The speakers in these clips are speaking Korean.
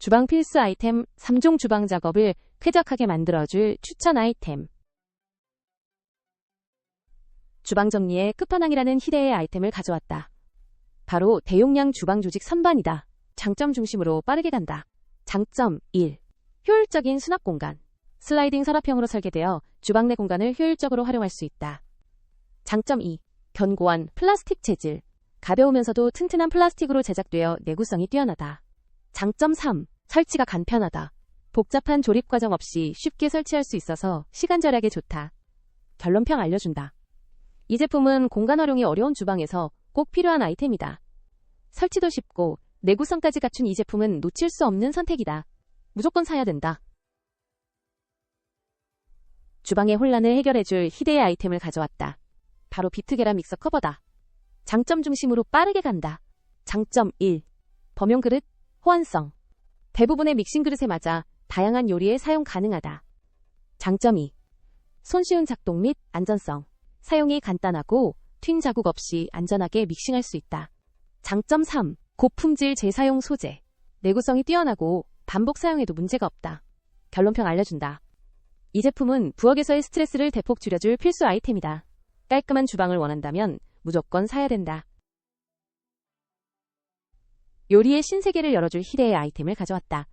주방 필수 아이템 3종 주방 작업을 쾌적하게 만들어줄 추천 아이템. 주방 정리의 끝판왕이라는 희대의 아이템을 가져왔다. 바로 대용량 주방 조직 선반이다. 장점 중심으로 빠르게 간다. 장점 1. 효율적인 수납 공간. 슬라이딩 서랍형으로 설계되어 주방 내 공간을 효율적으로 활용할 수 있다. 장점 2. 견고한 플라스틱 재질. 가벼우면서도 튼튼한 플라스틱으로 제작되어 내구성이 뛰어나다. 장점 3. 설치가 간편하다. 복잡한 조립 과정 없이 쉽게 설치할 수 있어서 시간 절약에 좋다. 결론평 알려준다. 이 제품은 공간 활용이 어려운 주방에서 꼭 필요한 아이템이다. 설치도 쉽고 내구성까지 갖춘 이 제품은 놓칠 수 없는 선택이다. 무조건 사야 된다. 주방의 혼란을 해결해줄 희대의 아이템을 가져왔다. 바로 비트 계란 믹서 커버다. 장점 중심으로 빠르게 간다. 장점 1. 범용 그릇, 호환성. 대부분의 믹싱 그릇에 맞아 다양한 요리에 사용 가능하다. 장점 2. 손쉬운 작동 및 안전성. 사용이 간단하고 튠 자국 없이 안전하게 믹싱할 수 있다. 장점 3. 고품질 재사용 소재. 내구성이 뛰어나고 반복 사용해도 문제가 없다. 결론평 알려준다. 이 제품은 부엌에서의 스트레스를 대폭 줄여줄 필수 아이템이다. 깔끔한 주방을 원한다면 무조건 사야 된다. 요리의 신세계를 열어줄 희대의 아이템을 가져왔다.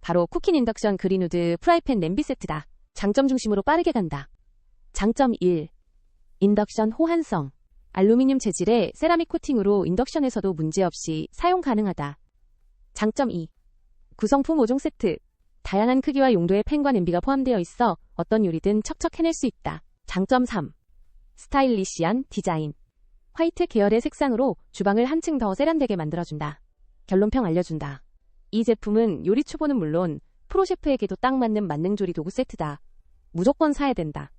바로 쿠킹 인덕션 그린우드 프라이팬 냄비 세트다. 장점 중심으로 빠르게 간다. 장점 1. 인덕션 호환성. 알루미늄 재질의 세라믹 코팅으로 인덕션에서도 문제없이 사용 가능하다. 장점 2. 구성품 5종 세트. 다양한 크기와 용도의 팬과 냄비가 포함되어 있어 어떤 요리든 척척 해낼 수 있다. 장점 3. 스타일리시한 디자인. 화이트 계열의 색상으로 주방을 한층 더 세련되게 만들어준다. 결론평 알려준다. 이 제품은 요리 초보는 물론 프로 셰프에게도 딱 맞는 만능 조리 도구 세트다. 무조건 사야 된다.